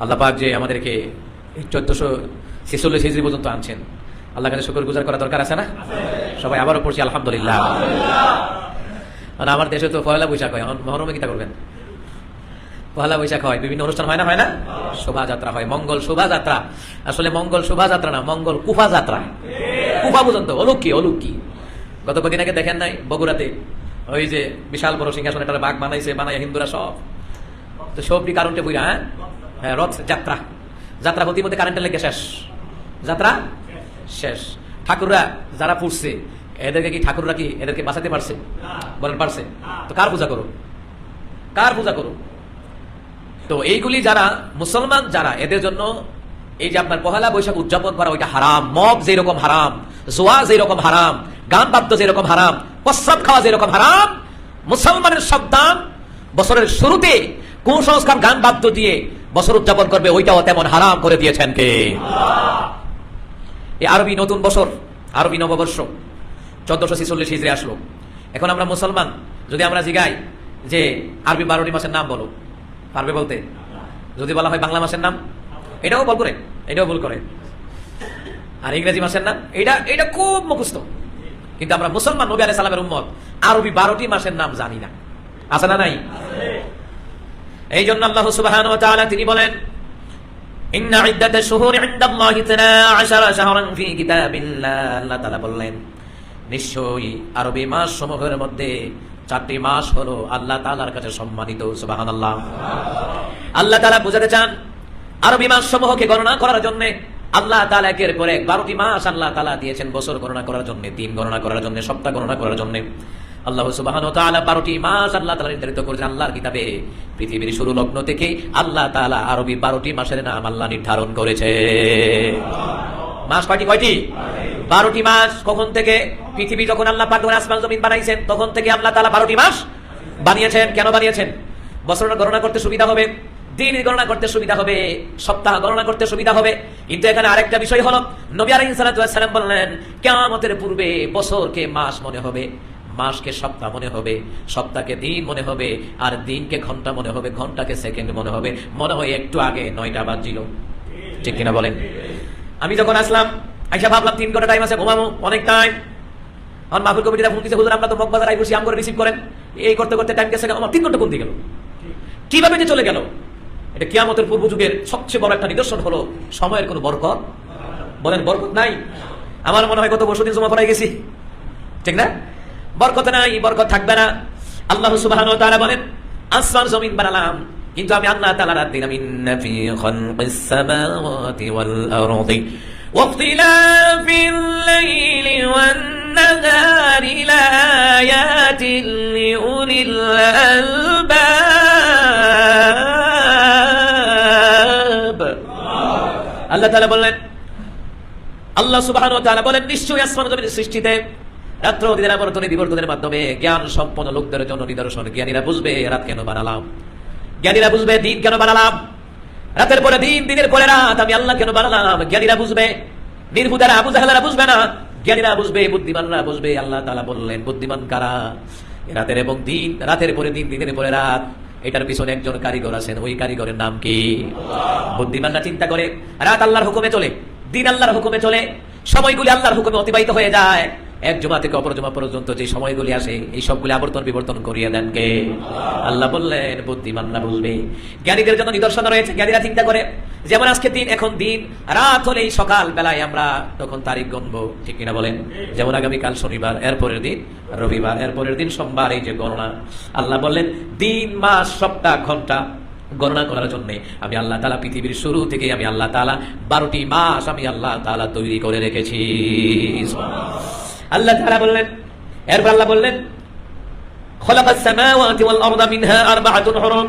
আল্লাহ পাক যে আমাদেরকে চোদ্দশো ছেচল্লিশ হিজড়ি পর্যন্ত আনছেন। আল্লাহ কাছে শুকর গুজার করা দরকার আছে না? সবাই আবারও পড়ছি, আলহামদুলিল্লাহ। আর আমার দেশে তো পয়লা বৈশাখ হয় মহরমে কিতা করবেন? পয়লা বৈশাখ হয়, বিভিন্ন অনুষ্ঠান হয় না হয় না? শোভাযাত্রা হয়, মঙ্গল শোভাযাত্রা। আসলে মঙ্গল শোভাযাত্রা না, মঙ্গল কুফা যাত্রা কুফা পর্যন্ত, অলুকি অলুকি। গত কদিন আগে দেখেন নাই, বগুড়াতে ওই যে বিশাল বড় সিংহাসন একটা বাঘ বানাইছে বানাই হিন্দুরা সব। তো সবটি কারণটা বুঝা হ্যাঁ? রথ, যাত্রা। যাত্রা হতে মধ্যে কারেন্টের লেগে শেষ। যাত্রা শেষ। ঠাকুররা যারা পুষছে এদেরকে কি ঠাকুররা কি এদেরকে বাঁচাতে পারছে? বলেন, পারছে। তো কার পূজা করো কার পূজা করো তো এইগুলি যারা মুসলমান, যারা এদের জন্য এই যে আপনার পহেলা বৈশাখ উদযাপন করা ওইটা হারাম। মদ যেরকম হারাম, জোয়া যেরকম হারাম গান বাদ্য যেরকম হারাম, প্রস্রাব খাওয়া যেরকম হারাম, মুসলমানের সন্তান বছরের শুরুতে কুসংস্কার গান বাদ্য দিয়ে বছর উদযাপন করবে, ওইটাও তেমন হারাম করে দিয়েছেন কে? এই আরবি নতুন বছর, আরবি নববর্ষ, চোদ্দশো ছিচল্লিশ হিজড়ে আসলো। এখন আমরা মুসলমান, যদি আমরা জিগাই যে আরবি বারোটি মাসের নাম বলো, পারবে বলতে? যদি বলা হয় বাংলা মাসের নাম, এটাও বল করে, এটাও ভুল করে। আর ইংরেজি মাসের নাম, এটা এটা খুব মুখস্থ। কিন্তু আমরা মুসলমান নবী আলাই সালামের উম্মত, আরবি বারোটি মাসের নাম জানি না। আছে না নাই? এই জন্য আল্লাহ সুবহান তিনি বলেন শুহুর ইনদাল্লাহি 12 শাহরান ফি কিতাবিল্লাহ। আল্লাহ তাআলা বললেন, নিশ্চয়ই আরবি মাস সমূহের মধ্যে চারটি মাস হলো আল্লাহ তাআলার কাছে সম্মানিত, সুবহানাল্লাহ। আল্লাহ তাআলা বুঝাতে চান, আরবি মাস সমূহকে গণনা করার জন্য আল্লাহ তাআলা একের পর এক বারোটি মাস আল্লাহ তাআলা দিয়েছেন বছর গণনা করার জন্য, দিন গণনা করার জন্য, সপ্তাহ গণনা করার জন্য। আল্লাহ সুবাহান তাআলা বারোটি মাস আল্লাহ তাআলা নির্ধারিত করেছেন আল্লাহর কিতাবে। পৃথিবীর শুরু লগ্ন থেকে আল্লাহ তাআলা আরবি বারোটি মাসের নাম আল্লাহ নির্ধারণ করেছে। মাস কয়টি? কয়টি? বারোটি মাস। কখন থেকে? পৃথিবী যখন আল্লাহ পাক আসমান জমিন বানাইছেন, তখন থেকে আল্লাহ তাআলা বারোটি মাস বানিয়েছেন। কেন বানিয়েছেন? বছর গণনা করতে সুবিধা হবে দিন গণনা করতে সুবিধা হবে, সপ্তাহ গণনা করতে সুবিধা হবে। কিন্তু এখানে আরেকটা বিষয় হলো, নবী সালাম বললেন, কিয়ামতের পূর্বে বছরকে মাস মনে হবে। মাসকে সপ্তাহ মনে হবে, সপ্তাহকে দিন মনে হবে, আর দিনকে ঘণ্টা মনে হবে, ঘন্টাকে সেকেন্ড মনে হবে। মনে হয় একটু আগে নয়টা বাজছিল। ঠিক কিনা বলেন? আমি যখন আসলাম, আইসা ভাবলাম তিন ঘণ্টা টাইম আছে, ঘুমাবো, অনেক টাইম আমার মাহফুল কমিটিরা ফোন দিচ্ছে হুজুর, আমরা তো মগবাজার আই বসি করে রিসিভ করেন। এই করতে করতে টাইম গেছে আমার তিন ঘণ্টা দিয়ে গেল। কীভাবে যে চলে গেল? এটা কিয়ামতের পূর্ব যুগের সবচেয়ে বড় একটা নিদর্শন হলো সময়ের কোনো বরকত। বলেন, বরকত নাই? আমার মনে হয় গত বছর দিন জমা পড়াই গেছি ঠিক না? বরকত নাই বরকত থাকবে না আল্লাহ সুবহানাহু ওয়া তাআলা বলেন আসমান জমিন বানালাম কিন্তু আমি আল্লাহ তাআলা রাত দিলাম ইন্না ফি খালকিস সামাওয়াতি ওয়াল আরদি واختلاف الليل والنهار لآيات لأولي الألباب আল্লাহ তাআলা বললেন আল্লাহ সুবহানাহু ওয়া তাআলা বলেন নিশ্চয়ই আসমান জমিনের সৃষ্টিতে রাত্র বিবর্তনের মাধ্যমে জ্ঞান সম্পন্ন লোকদের জন্য নিদর্শন। জ্ঞানীরা বুঝবে রাত কেন বানালাম। জ্ঞানীরা বুঝবে দিন কেন বানালাম। রাতের পরে দিন, দিনের পরে রাত, আমি আল্লাহ কেন বানালাম? জ্ঞানীরা বুঝবে। নির্বুদারা আবু জাহেলারা বুঝবে না। জ্ঞানীরা বুঝবে, বুদ্ধিমানরা বুঝবে, আল্লাহ তাআলা বললেন, বুদ্ধিমান কারা? রাতের এবং দিন, রাতের পরে দিন, দিনের পরে রাত। এটার পিছনে একজন কারিগর আছেন, ওই কারিগরের নাম কি? বুদ্ধিমানরা চিন্তা করে, রাত আল্লাহর হুকুমে চলে, দিন আল্লাহর হুকুমে চলে, সময়গুলি আল্লাহর হুকুমে অতিবাহিত হয়ে যায়। এক জমা থেকে অপর জমা পর্যন্ত যে সময়গুলি আসে, এই সবগুলি আবর্তন বিবর্তন করিয়ে দেন কে? আল্লাহ বললেন, বুদ্ধিমানরা বুঝবে। জ্ঞানীদের জন্য নিদর্শন রয়েছে, জ্ঞানীরা চিন্তা করে, যেমন আজকে দিন, এখন দিন, রাত হলেই সকাল বেলায় আমরা তখন তারিখ গণবো, ঠিক কিনা বলেন? যেমন আগামীকাল শনিবার, এরপরের দিন রবিবার, এরপরের দিন সোমবার, এই যে গণনা। আল্লাহ বললেন, দিন, মাস, সপ্তাহ, ঘণ্টা গণনা করার জন্য আমি আল্লাহ তালা পৃথিবীর শুরু থেকে আমি আল্লাহ তালা বারোটি মাস আমি আল্লাহ তালা তৈরি করে রেখেছি। আল্লাহ তালা বললেন, এরপর আল্লাহ বললেন, খলাকাস সামাওয়াতি ওয়াল আরদা মিনহা আরবাআতুন হুরুম।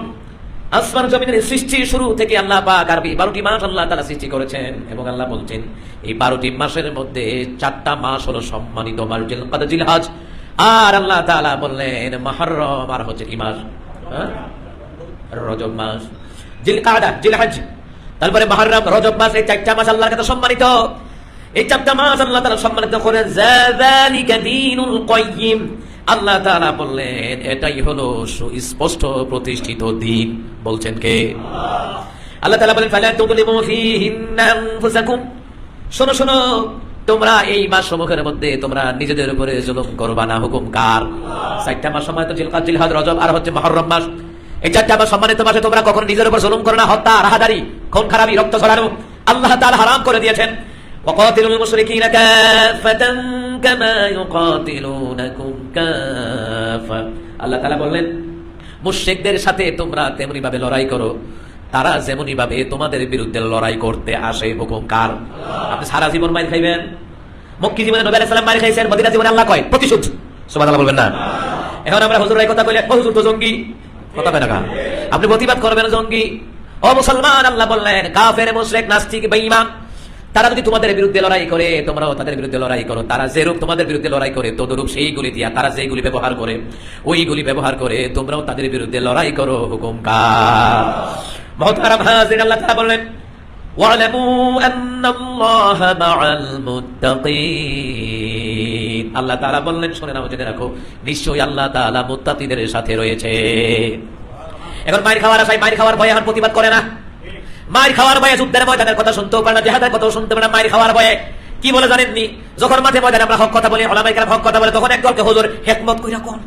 আসমান জমিনের সৃষ্টি শুরু থেকে আল্লাহ পাক আরবি বারোটি মাস আল্লাহ সৃষ্টি করেছেন এবং আল্লাহ বলছেন, এই বারোটি মাসের মধ্যে চারটা মাস হলো সম্মানিত মাস জিল জিল আর আল্লাহ তাআলা বললেন মুহররম আর হচ্ছে কি মাস? হ্যাঁ? রজব মাস। জিল কাদা জিল হজ তারপরে মুহররম রজব মাস, এই চারটা মাস আল্লাহর কাছে সম্মানিত। এই চারটা মাস আল্লাহ তাআলা সম্মানিত কাইয়িম। আল্লাহ তাআলা বললেন, এটাই হলো সুস্পষ্ট প্রতিষ্ঠিত দিন। বলছেন কে? আল্লাহ তাআলা বলেন শোনো শোনো, তোমরা এই মাস সমূহের মধ্যে তোমরা নিজেদের উপরে জুলুম করবা না। হুকুম কার? চারটা মাস সময় তো জিলহাদ, রজব আর হচ্ছে মুহররম মাস। এই চারটা মাস সম্মানিত মাসে তোমরা কখনো নিজের উপর জুলুম করো না। হত্যা রাহাদারি, খুন, খারাপি, রক্ত ঝরানো, আল্লাহ তাআলা হারাম করে দিয়েছেন। وقاتلوا المشركين كافة كما يقاتلونكم كافة আল্লাহ তাআলা বললেন মুশরিকদের সাথে তোমরা তেমনি ভাবে লড়াই করো তারা যেমনি ভাবে তোমাদের বিরুদ্ধে লড়াই করতে আসে হুকুম কার আপনি সারা জীবন মাইর খাইবেন মক্কি জীবনে নবী আলাইহিস সালাম মাইর খাইছেন মদিনা জীবনে আল্লাহ কয় প্রতিশোধ সুবহানাল্লাহ বলবেন না এখন আমরা হুজুর এই কথা কইলে ও হুজুর তো জঙ্গি কথা কয় না কা? আপনি প্রতিবাদ করবেন জঙ্গি ও মুসলমান আল্লাহ বললেন কাফের মুশরিক নাস্তিক বেঈমান তারা যদি তোমাদের বিরুদ্ধে লড়াই করে তোমরাও তাদের বিরুদ্ধে লড়াই করো তারা যেরূপ তোমাদের বিরুদ্ধে লড়াই করে তদরূপ সেইগুলি দিয়া তারা যেগুলি ব্যবহার করে ওইগুলি ব্যবহার করে তোমরাও তাদের বিরুদ্ধে লড়াই করো হুকুম কার মহতারাম হাজির আল্লাহ তাআলা বললেন واعلموا أن الله مع المتقين আল্লাহ তাআলা বললেন শুনে নাও জেনে রাখো নিশ্চয়ই আল্লাহ তাআলা মুত্তাকিদের সাথে রয়েছে এখন মাইর খাওয়ার আশায় মাইর খাওয়ার ভয়ে এখন প্রতিবাদ করে না মাইর খাওয়ার ভয়ে যুদ্ধের ময়দানের কথা শুনতেও পারে না, জেহাদের কথা শুনতে পারে না মাইর খাওয়ার ভয়ে। কি বলে জানেননি? যখন মাঠে ময়দানে আমরা হক কথা বলি ওলামাই কেরাম হক কথা বলে, তখন একদলকে হুজুর হেকমত কইরা কোন?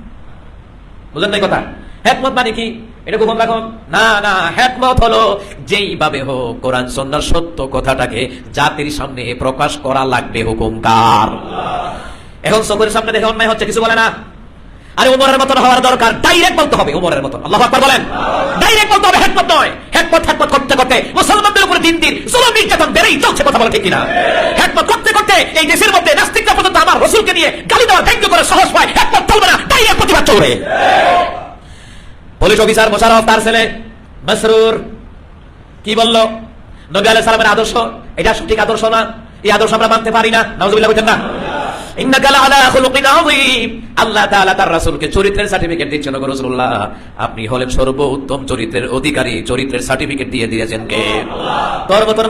বুঝলেন না কথা? হেকমত মানে কি? এটা গোপন রাখুন। না না, হেকমত হলো যেইভাবে হোক কোরআন সন্ন্যার সত্য কথাটাকে জাতির সামনে প্রকাশ করা লাগবে হুকুমকার। এখন চোখের সামনে দেখে অন্যায় হচ্ছে, কিছু বলে না। আরে উমরের মতন হওয়ার দরকার। ডাইরেক্ট বলতে হবে উমরের মতন। আল্লাহ আকবার বলেন। ডাইরেক্ট বলতে হবে হেকমত নয়। হেকমত হেকমত করতে করতে মুসলমানদের উপরে দিন দিন জুলুম, নির্যাতন বেড়েই চলছে কথা বলে ঠিক কিনা? হেকমত করতে করতে এই দেশের মধ্যে নাস্তিকরা পর্যন্ত আমার রসুলকে নিয়ে গালি দেওয়া, ব্যঙ্গ করে সাহস পায় হেকমত চলবে না। ডাইরেক্ট প্রতিবাদ চলবে। পুলিশ অফিসার মোশারফ তার ছেলে মসরুর, কি বলল? নবী আলাইহিস সালামের আদর্শ। এটা সঠিক আদর্শ না? এই আদর্শ আমরা মানতে পারি না। নাউজুবিল্লাহ বলতেন না। আপনি হলেন চরিত্রের অধিকারী, চরিত্রের সার্টিফিকেট দিয়ে দিয়েছেন কে? তোর মতন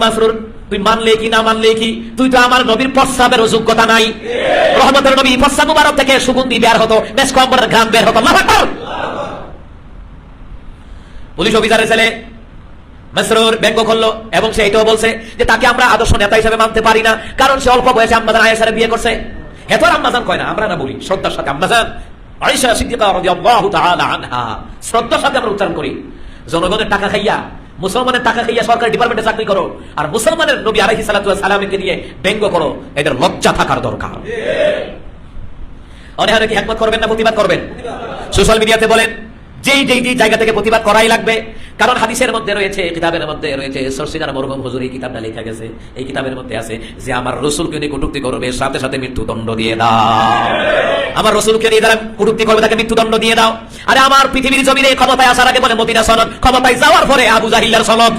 তুই মানলে কি, না মানলে কি? তুই তো আমার নবীর প্রস্রাবের যোগ্যতা নাই। রহমতের নবী থেকে সুগন্ধি বের হতো ঘাম বের হতো। পুলিশ অফিসারের ছেলে মাসরুর ব্যঙ্গ করল এবং সে এটাও বলছে যে তাকে আমরা আদর্শ নেতা হিসেবে মানতে পারি না, কারণ সে অল্প বয়সে আম্মাজান আয়েশারে বিয়ে করছে। এত আম্মাজান কয় না আমরা না বলি শ্রদ্ধার সাথে আম্মাজান। আয়েশা সিদ্দিকা রাদিয়াল্লাহু তাআলা আনহা শ্রদ্ধার সাথে আমরা উচ্চারণ করি। জনগণের টাকা খাইয়া মুসলমানের টাকা খাইয়া সরকারি ডিপার্টমেন্টে চাকরি করো আর মুসলমানের নবী আলাইহিস সালাতু সালামকে নিয়ে ব্যঙ্গ করো এদের লজ্জা থাকার দরকার। অনেক কি একমত করবেন না প্রতিবাদ করবেন? সোশ্যাল মিডিয়াতে বলেন যেই যেই যেই জায়গা থেকে প্রতিবাদ করাই লাগবে কারণ হাদিসের মধ্যে রয়েছে, কিতাবের মধ্যে রয়েছে সরসিনার মরহুম হুজুর এই কিতাবটা লেখা গেছে। এই কিতাবের মধ্যে আছে যে, আমার রসুলকে নিয়ে কটুক্তি করবে, সাথে সাথে মৃত্যুদণ্ড দিয়ে দাও। আমার রসুলকে নিয়ে যারা কটুক্তি করবে, তাকে মৃত্যুদণ্ড দিয়ে দাও। আরে আমার পৃথিবীর জমিনে ক্ষমতায় আসার আগে বলে, মদিনা সনদ। ক্ষমতায় যাওয়ার পরে আবু জাহিল্লার সনদ।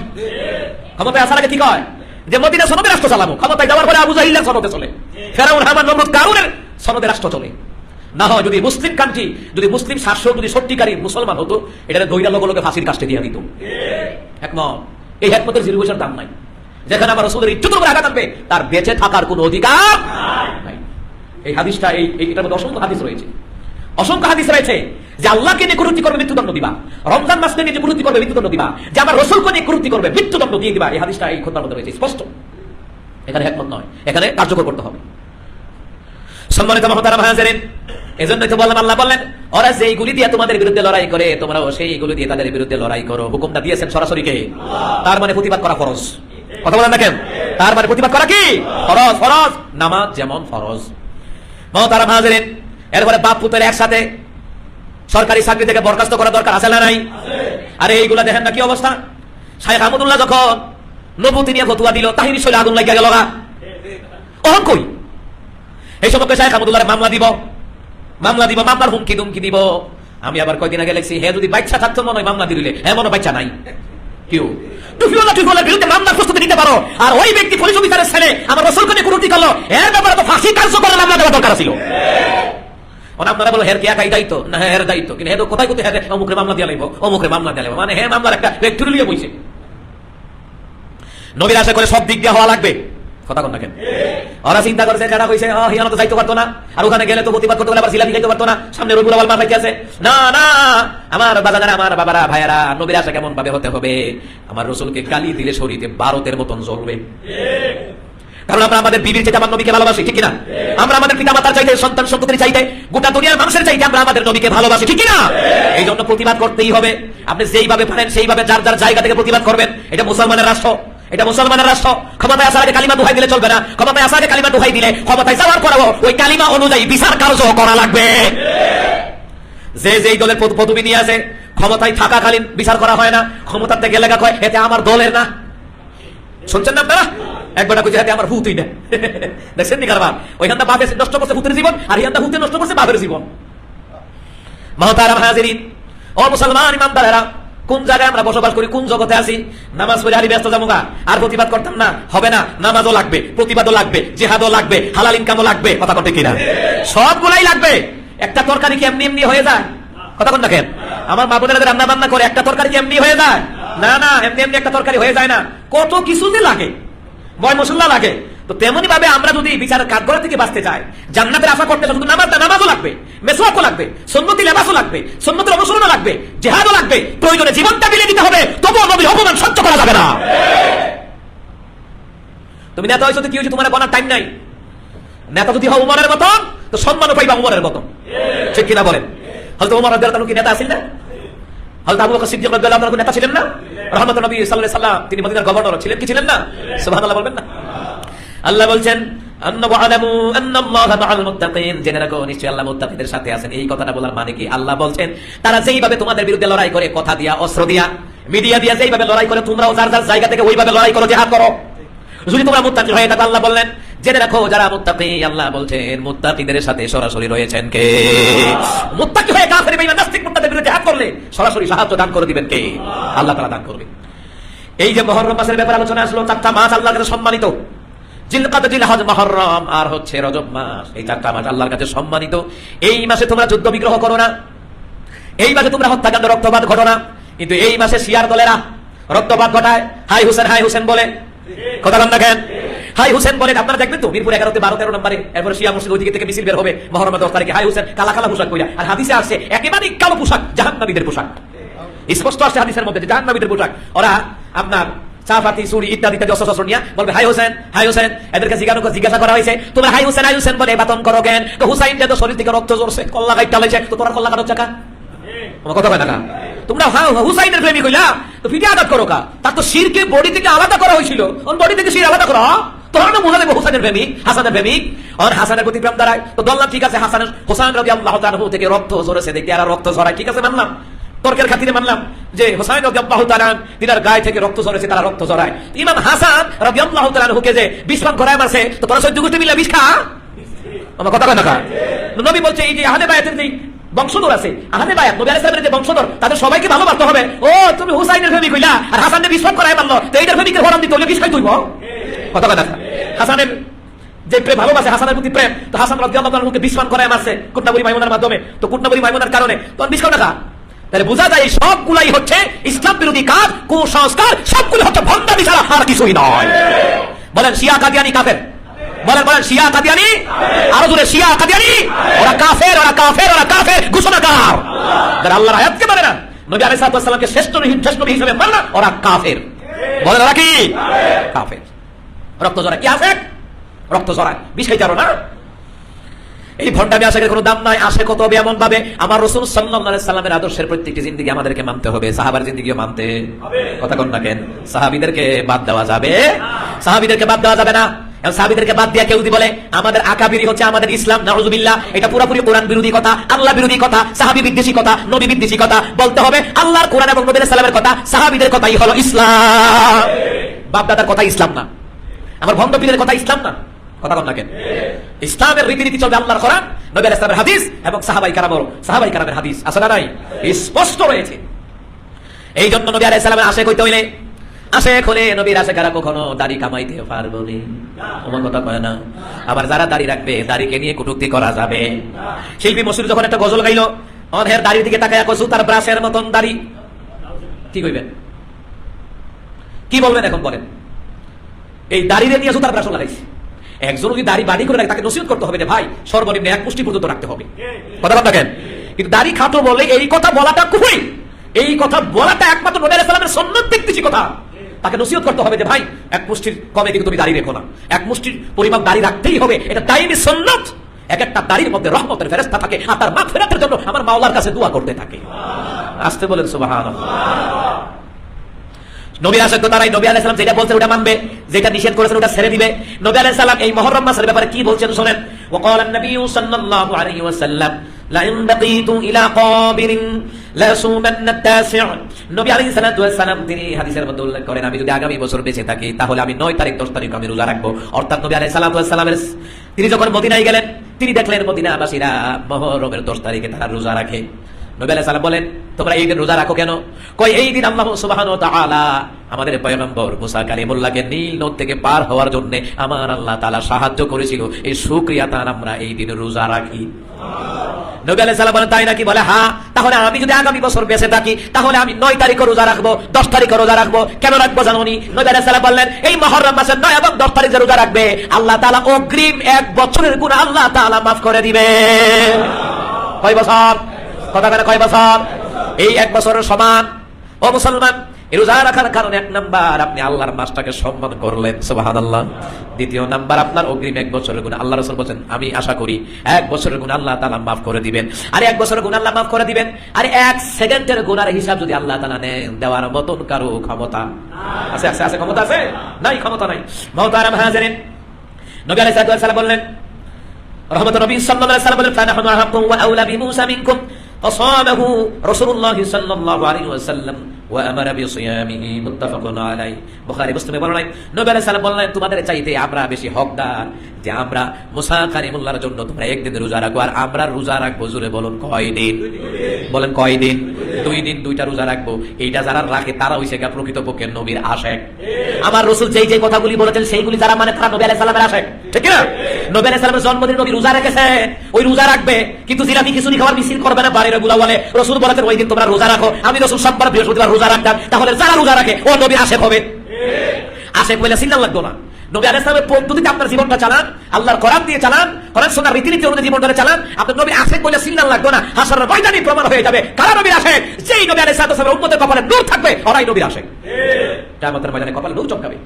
ক্ষমতায় আসার আগে কি কয়? যে, মদিনা সনদে রাষ্ট্র চালাবো। ক্ষমতায় যাওয়ার পরে আবু জাহিল্লার সনদে চলে। ফেরাউন, হামান নমরুদ কারুনের সনদে রাষ্ট্র চলে। না হয় যদি মুসলিম কান্ট্রি, যদি মুসলিম শাসক, যদি সত্যিকারী মুসলমান হতো এটা দৈরা লোক লোকে ফাঁসির কাজটা দিয়ে দিত। একমত এই একমতের জিরো পয়সার দাম নাই। যেখানে আমার রসুলের ইজ্জত উপরে আঘাত আনবে, তার বেঁচে থাকার কোনো অধিকার নাই। এই হাদিসটা, এই এটার মধ্যে অসংখ্য হাদিস রয়েছে। অসংখ্য হাদিস রয়েছে যে আল্লাহকে নিয়ে কুরুতি করবে মৃত্যুদণ্ড দিবা। রমজান মাসকে নিয়ে কুরুতি করবে মৃত্যুদণ্ড দিবা। যে আমার রসুলকে নিয়ে কুরুতি করবে মৃত্যুদণ্ড দিয়ে দিবা। এই হাদিসটা এই খোদ্বার মধ্যে রয়েছে। স্পষ্ট। এখানে একমত নয়। এখানে কার্যকর করতে হবে। সম্মানিত মহতারাম হাজারেন, এজন্যই তো বললাম, আল্লাহ বললেন, ওরা যেইগুলি দিয়ে তোমাদের বিরুদ্ধে লড়াই করে, তোমরাও সেইগুলি দিয়ে তাদের বিরুদ্ধে লড়াই করো। হুকুমটা দিয়েছেন সরাসরি কে? তার মানে প্রতিবাদ করা ফরজ। কথা বলেন না কেন? তার মানে প্রতিবাদ করা কি? ফরজ ফরজ, নামাজ যেমন ফরজ। মহতারাম হাজারেন, এরপরে বাপ পুতের একসাথে সরকারি চাকরি থেকে বরখাস্ত করা দরকার আছে না নাই? আরে এইগুলা দেখেন না কি অবস্থা? শাহেখ আহমদুল্লাহ যখন নবুতি নিয়ে ফতুয়া দিল, তাহিনী শৈলে আগুন লাগিয়া গেল গা। অহন কই? এই সম্পর্কে শাহেখ আহমদুল্লাহ মামলা দিব। মামলা দিব, মামলার হুমকি দুমকি দিব। আমি আবার কয়দিন আগে লেখছি, হে, যদি বাচ্চা থাকতো মনে হয় মামলা দিলে। হ্যাঁ মনে বাচ্চা নাই। কেউ? বিরুদ্ধে মামলার প্রস্তুতি নিতে পারো। আর ওই ব্যক্তি পুলিশ অফিসারের ছেলে, আমার রসুলকে নিয়ে কুরুটি করল। এর ব্যাপারে তো ফাঁসি কার্যকরের মামলা দেওয়া দরকার ছিল। আপনারা বলো, হের কে একাই দায়িত্ব? না হ্যাঁ হের দায়িত্ব। কিন্তু হে তো কোথায় কোথায় হ্যাঁ অমুকের মামলা দিয়ে লাগবো, অমুকের মামলা দিয়ে মানে হ্যাঁ মামলার একটা ব্যক্তি লিয়ে বইছে। নবীর আশা করে সব দিক দিয়ে হওয়া লাগবে। কন আমার রসুলকে গালি দিলে শরীরে বারোতের মতন জ্বলবে। কারণ আমরা আমাদের বিবির চাইতে আমার নবীকে ভালোবাসি, ঠিক না আমরা আমাদের পিতা মাতার চাইতে, সন্তান সন্ততির চাইতে গোটা দুনিয়ার মানুষের চাইতে আমরা আমাদের নবীকে ভালোবাসি, ঠিক না এই জন্য প্রতিবাদ করতেই হবে। আপনি যেইভাবে পারেন, সেইভাবে যার যার জায়গা থেকে প্রতিবাদ করবেন। এটা মুসলমানের রাষ্ট্র। এটা মুসলমানের রাষ্ট্র ক্ষমতায় আসার আগে কালিমা দুহাই দিলে চলবে না। ক্ষমতায় আসার আগে কালিমা দুহাই দিলে ক্ষমতায় যাওয়ার পরেও ওই কালিমা অনুযায়ী বিচার কার্য করা লাগবে। যে যেই দলের পদবি নিয়ে আছে ক্ষমতায় থাকাকালীন বিচার করা হয় না। ক্ষমতাতে গেলে গা কয় এতে আমার দলের না। শুনছেন না আপনারা? একবার কইছে, হাতে আমার হুতই না। দেখছেন নি কারবার? ওইখানটা বাপে নষ্ট করছে হুতের জীবন, আর ইয়ানটা হুতে নষ্ট করছে বাপের জীবন। মহতারাম হাজিরিন, ও মুসলমান ইমানদারেরা কোন জায়গায় আমরা বসবাস করি, কোন জগতে আছি? নামাজ পড়ে হারি ব্যস্ত যাব আর প্রতিবাদ করতাম না, হবে না, নামাজও লাগবে, প্রতিবাদও লাগবে, জেহাদও লাগবে, হালাল ইনকামও লাগবে, কথা কটে কিনা? সবগুলাই লাগবে। একটা তরকারি কি এমনি এমনি হয়ে যায়? কথা কোন দেখেন? আমার মা বোনেরা রান্না বান্না করে, একটা তরকারি কি এমনি হয়ে যায়? না না, এমনি এমনি একটা তরকারি হয়ে যায় না। কত কিছু যে লাগে। বয় মশলা লাগে। তো তেমনি ভাবে আমরা যদি বিচারের কাঠগড়া থেকে বাঁচতে চাই, জান্নাতের আশা করতে শুধু নামাজ নামাজও লাগবে, মেসওয়াকও লাগবে, সন্নতি লেবাসও লাগবে সন্ন্যতের অনুসরণও লাগবে, জেহাদও লাগবে, প্রয়োজনে জীবনটা বিলে দিতে হবে, তবুও নবীর অপমান সহ্য করা যাবে না। তুমি নেতা হয়েছো কি হয়েছে তোমার বলার টাইম নাই? নেতা যদি হয় উমরের মতন, তো সম্মানও পাইবা উমরের মতন। ঠিক কিনা বলেন? হয়তো উমর রাদিয়াল্লাহু কি নেতা আছেন না? হযরত আবু বকর সিদ্দিক আনহু নেতা ছিলেন না? রহমতুল্লাহ নবী সাল্লাল্লাহু সাল্লাম তিনি মদিনার গভর্নর ছিলেন কি ছিলেন না? সুবহানাল্লাহ বলবেন না? আল্লাহ বলছেন আল্লাহ এই কথাটা মানে কি? আল্লাহ বলছেন, তারা তোমাদের বিরুদ্ধে লড়াই করে, কথা অস্ত্র দিয়া, মিডিয়া দিয়া লড়াই করে লড়াই করো আল্লাহ বললেন যারা আল্লাহ বলছেন সরাসরি রয়েছেন কে? বিরুদ্ধে করলে সরাসরি সাহায্য করে দিবেন কে? আল্লাহ এই যে আলোচনা সম্মানিত। আর হচ্ছে রজব মাস। এই চারটা মাস আল্লাহর কাছে সম্মানিত। এই মাসে তোমরা যুদ্ধ বিগ্রহ করো না। এই মাসে তোমরা হত্যাকাণ্ড, রক্তপাত ঘটো না। কিন্তু এই মাসে শিয়ার দলেরা রক্তপাত ঘটায়। হাই হুসেন হাই হুসেন বলে। কথা হাই হুসেন বলে, আপনারা দেখবেন তো, মিরপুর এগারোতে বারো তেরো নম্বরে, এরপরে শিয়া মসজিদ ওইদিকে থেকে মিছিল বের হবে মহরমা দশ তারিখে। হাই হুসেন, কালা কালা পোশাক কইরা আর হাদিসে আসছে কালো পোশাক পোশাক। স্পষ্ট আসছে হাদিসের মধ্যে জাহান্নাবীদের পোশাক। ওরা আপনার চাপাতি চুরি ইত্যাদি ইত্যাদি, অস্ত্র শস্ত্র নিয়ে বলবে, হাই হোসেন হাই হোসেন, এদেরকে জিজ্ঞাসা জিজ্ঞাসা করা হয়েছে, তোমরা হাই হোসেন হাই হোসেন বলে বাতন করো তো হুসাইন তো শরীর থেকে রক্ত কল্লা তো তোরা কল্লা চাকা তোমার কথা না তোমরা হুসাইনের প্রেমিক হইলা তো আঘাত করো কা? তার তো বডি থেকে আলাদা করা হয়েছিল। বডি থেকে শির আলাদা করো? তোমরা না মহাদেব, হুসাইনের প্রেমিক হাসানের প্রেমিক আর হাসানের প্রতি প্রেম দাঁড়ায়। তো ঠিক আছে হাসানের হোসাইন রবি আল্লাহ তাআলা থেকে রক্ত দেখি আর রক্ত ঝরায়, ঠিক আছে, মানলাম? তর্কের খাতিরে মানলাম যে হোসাইন রবি আল্লাহ তাআলা তিনার গায়ে থেকে রক্ত ঝরেছে, তারা রক্ত ঝরায়। ইমাম হাসান রবি আল্লাহ তাআলাকে যে বিষ পান করায় মারছে, তো সহ্য করতে মিলে বিষ খা। আমার কথা না নবী বলছে, এই যে আহাদে বায়াতের যে বংশধর আছে আহাদে বায়াত, নবী আলাইহিস যে বংশধর, তাদের সবাইকে ভালোবাসতে হবে। ও, তুমি হুসাইনের প্রেমিক হইলা আর হাসানের বিশ্বাস করাই মানলো তো এইটার প্রেমিকের হরাম দিতে হলে বিষ তুইব কথা কথা হাসানের যে প্রেম, ভালোবাসে, হাসানের প্রতি প্রেম, তো হাসান রাদিয়াল্লাহু আনহুকে বিস্মান করায় মারছে, কুটনাবুরি মাইমুনার মাধ্যমে। তো কুটনাবুরি মাইমুনার কারণে। তখন বিষ খা? তাহলে বোঝা যায় সবগুলাই হচ্ছে ইসলাম বিরোধী কাজ, কুসংস্কার, সবগুলো হচ্ছে ভণ্ডামি ছাড়া আর কিছুই নয়। বলেন, শিয়া কাদিয়ানি কাফের? বলেন বলেন, শিয়া কাদিয়ানি? আরও জোরে, শিয়া কাদিয়ানি? ওরা কাফের ওরা কাফের ওরা কাফের ঘোষণা কার যারা আল্লাহর আয়াতকে মানে না, নবী আলাইহিস সালামকে শ্রেষ্ঠ নবী শ্রেষ্ঠ নবী হিসেবে মানে না, ওরা কাফের। বলেন, ওরা কি? কাফের। রক্ত জড়ায়। কি আছে? রক্ত জড়ায়। বিষ খাইতে না? এই ভণ্ডামি আশাকের কোনো দাম নাই আসে কত হবে এমন ভাবে? আমার রসুল সাল্লাহ সাল্লামের আদর্শের প্রত্যেকটি জিন্দিগি আমাদেরকে মানতে হবে সাহাবার জিন্দিগিও মানতে। কথা কোন না কেন? সাহাবিদেরকে বাদ দেওয়া যাবে? সাহাবিদেরকে বাদ দেওয়া যাবে না। সাহাবিদেরকে বাদ দিয়া কেউ বলে, আমাদের আকাবিরি হচ্ছে আমাদের ইসলাম, নাউজুবিল্লাহ। এটা পুরোপুরি কোরআন বিরোধী কথা, আল্লাহ বিরোধী কথা, সাহাবি বিদ্বেষী কথা, নবী বিদ্বেষী কথা। বলতে হবে, আল্লাহর কোরআন এবং নবী সালামের কথা, সাহাবিদের কথাই হলো ইসলাম। কথা ইসলাম না। আমার ভণ্ড পীরের কথা ইসলাম না। কথা বল না কেন? ইসলামের রীতিনীতি চলবে আল্লাহর কোরআন, নবী আলাইহিস সালামের হাদিস এবং সাহাবাই কারামর সাহাবাই কারামের হাদিস। না নাই? স্পষ্ট রয়েছে। এই জন্য নবী আলাইহিস সালামের আশে কইতে হইলে আসে খোলে নবীর আশে কারা কখনো দাড়ি কামাইতে পারব আমার কথা কয় না। আবার যারা দাড়ি রাখবে, দাড়িকে নিয়ে কটুক্তি করা যাবে। শিল্পী মসুর যখন একটা গজল গাইলো অনহের দাড়ির দিকে তাকায় কসু, তার ব্রাশের মতন দাড়ি। কি কইবেন? কি বলবেন এখন বলেন? এই দাড়িরে নিয়ে জুতার ব্রাশ লাগাইছে। একজন যদি দাড়ি বাড়ি করে রাখে, তাকে নসিহত করতে হবে যে, ভাই, সর্বনিম্ন এক পুষ্টি পর্যন্ত রাখতে হবে। কথা বলতে কেন কিন্তু দাড়ি খাটো বলে এই কথা বলাটা খুবই এই কথা বলাটা একমাত্র নবী আলাইহিস সন্ন্যত দেখতেছি কথা। তাকে নসিহত করতে হবে যে, ভাই, এক মুষ্টির কমে কিন্তু তুমি দাড়ি রেখো না। এক মুষ্টির পরিমাণ দাড়ি রাখতেই হবে। এটা দায়নি সন্ন্যত এক একটা দাড়ির মধ্যে রহমতের ফেরেস্তা থাকে আর তার ফেরাতের জন্য আমার মাওলার কাছে দোয়া করতে থাকে। আসতে বলেন সুবাহান নবী আসে তো তারাই নবী আলাইসালাম যেটা বলছেন ওটা মানবে যেটা নিষেধ করেছেন ওটা ছেড়ে দিবে নবী আলাইসালাম এই মহরম মাসের ব্যাপারে কি বলছেন শোনেন وقال النبي صلى الله عليه وسلم لئن بقيت الى قابر لاسومن التاسع নবী আলাইহিস সালাতু ওয়াস সালাম তিনি হাদিসের মধ্যে উল্লেখ করেন আমি যদি আগামী বছর বেঁচে থাকি তাহলে আমি 9 তারিখ 10 তারিখ আমি রোজা রাখবো অর্থাৎ নবী আলাইহিস সালাতু ওয়াস সালামের তিনি যখন মদিনায় গেলেন তিনি দেখলেন মদিনাবাসীরা মুহররমের 10 তারিখে তারা রোজা রাখে নবী সালাম বলেন, তোমরা এই দিন রোজা রাখো কেন? কই এই দিন আল্লাহ সুবহানাহু ওয়া তাআলা আমাদের পয়গম্বর মুসা কালিমুল্লাহকে নীল নদ থেকে পার হওয়ার জন্য আমার আল্লাহ তাআলা সাহায্য করেছিল। এই শুকরিয়া তার আমরা এই দিন রোজা রাখি। নবী আলাইহিস বলেন, তাই নাকি? বলে হ্যাঁ তাহলে আমি যদি আগামী বছর বেঁচে থাকি, তাহলে আমি নয় তারিখ রোজা রাখব, দশ তারিখ রোজা রাখব। কেন রাখব জানোনি? নবী আলাইহিস সালাম বললেন, এই মহররম মাসের নয় এবং দশ তারিখে রোজা রাখবে। আল্লাহ তাআলা অগ্রিম এক বছরের গুনাহ আল্লাহ তাআলা মাফ করে দিবে কয় বছর? কথা বলে কয় বছর? এই এক বছরের সমান। ও মুসলমান রোজা রাখার কারণে এক নাম্বার আপনি আল্লাহর মাসটাকে সম্মান করলেন সুবাহান আল্লাহ দ্বিতীয় নাম্বার, আপনার অগ্রিম এক বছরের গুণ আল্লাহ রসুল বলছেন, আমি আশা করি এক বছরের গুণ আল্লাহ তালা মাফ করে দিবেন। আর এক বছরের গুণ আল্লাহ মাফ করে দিবেন। আর এক সেকেন্ডের গুণার হিসাব যদি আল্লাহ তালা নেন, দেওয়ার মতন কারও ক্ষমতা আছে আছে আছে, ক্ষমতা আছে? নাই, ক্ষমতা নাই। মহতারাম হাজারেন, নবী সালাম বললেন, রহমত আলাইহি ওয়াসাল্লাম বলেন, ফানাহনু আহাক্কু ওয়া আওলা বিমূসা মিনকুম। فصامه رسول الله صلى الله عليه وسلم. وامر بصيامه متفق عليه বুখারী মুসলিমে বলেন নবী আলাইহিস সালাম বললেন তোমাদের চাইতে আমরা বেশি হকদার যে আমরা মুসা কারিমুল্লাহর জন্য তোমরা একদিন রোজা রাখো আর আমরা রোজা রাখবো জুড়ে বলুন কয় দিন বলেন কয় দিন দুই দিন দুইটা রোজা রাখবো এইটা যারা রাখে তারা হইছে গা প্রকৃতপক্ষে নবীর আশেক আমার রসুল যেই যে কথাগুলি বলেছেন সেইগুলি যারা মানে তারা নবী আলাইহিস সালামের আশেক ঠিক না নবী আলাইহিস সালামের জন্মদিন নবী রোজা রেখেছেন ওই রোজা রাখবে কিন্তু জিলাপি খিচুড়ি খাওয়ার মিছিল করবে না বাড়ির গুলা বলে রসুল বলেছেন ওই দিন তোমরা রোজা রাখো আমি রসুল সোমবার বৃহস্পতিবার রোজা রাখতাম তাহলে যারা রোজা রাখে ও নবী আশেক হবে। আশেক বলে চিন্তা লাগতো না। নবী আলাহ ইসলামের পদ্ধতিতে আপনার জীবনটা চালান আল্লাহর কোরআন দিয়ে চালান কোরআন সোনার রীতিনীতি অনুযায়ী জীবনটা চালান। আপনার নবী আসে বলে সিগনাল লাগতো না হাসার ময়দানি প্রমাণ হয়ে যাবে। কারা নবীর আসে যেই নবী আলাহ সালামের উন্মতের কপালে নূর থাকবে ওরাই নবীর আসে ময়দানে কপালে নূর চমকাবে।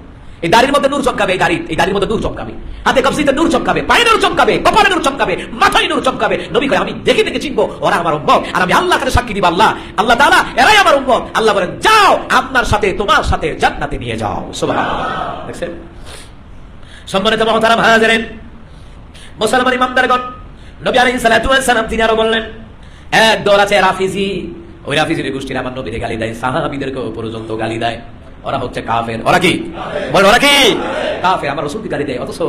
এই দাড়ির মধ্যে নূর চমকাবে, এই দাড়ি, এই দাড়ির মধ্যে নূর চমকাবে। হাতে কবজিতে নূর চমকাবে, পায়ে নূর চমকাবে, কপালে নূর চমকাবে, মাথায় নূর চমকাবে। নবী কয়, আমি দেখে দেখে চিনবো, ওরা আমার উম্মত, আর আমি আল্লাহ কাছে সাক্ষী দিব, আল্লাহ আল্লাহ তাআলা এরাই আমার উম্মত। আল্লাহ বলেন, যাও, আপনার সাথে, তোমার সাথে জান্নাতে নিয়ে যাও। দেখছেন? সম্মানিত মহতারাম হাজারেন, মুসলমান ইমামদারগণ, নবী আলাইহিস সালাতু ওয়াস সালাম, তিনি আরও বললেন, এক দল আছে রাফিজি। ওই রাফিজির গোষ্ঠীর আমার নবীরে গালি দেয় সাহাবীদেরকে পর্যন্ত গালি দেয়। ওরা হচ্ছে কাফের। ওরা কি? বল ওরা কি? কাফের, আমার রসুলকে গালি দেয় অথচ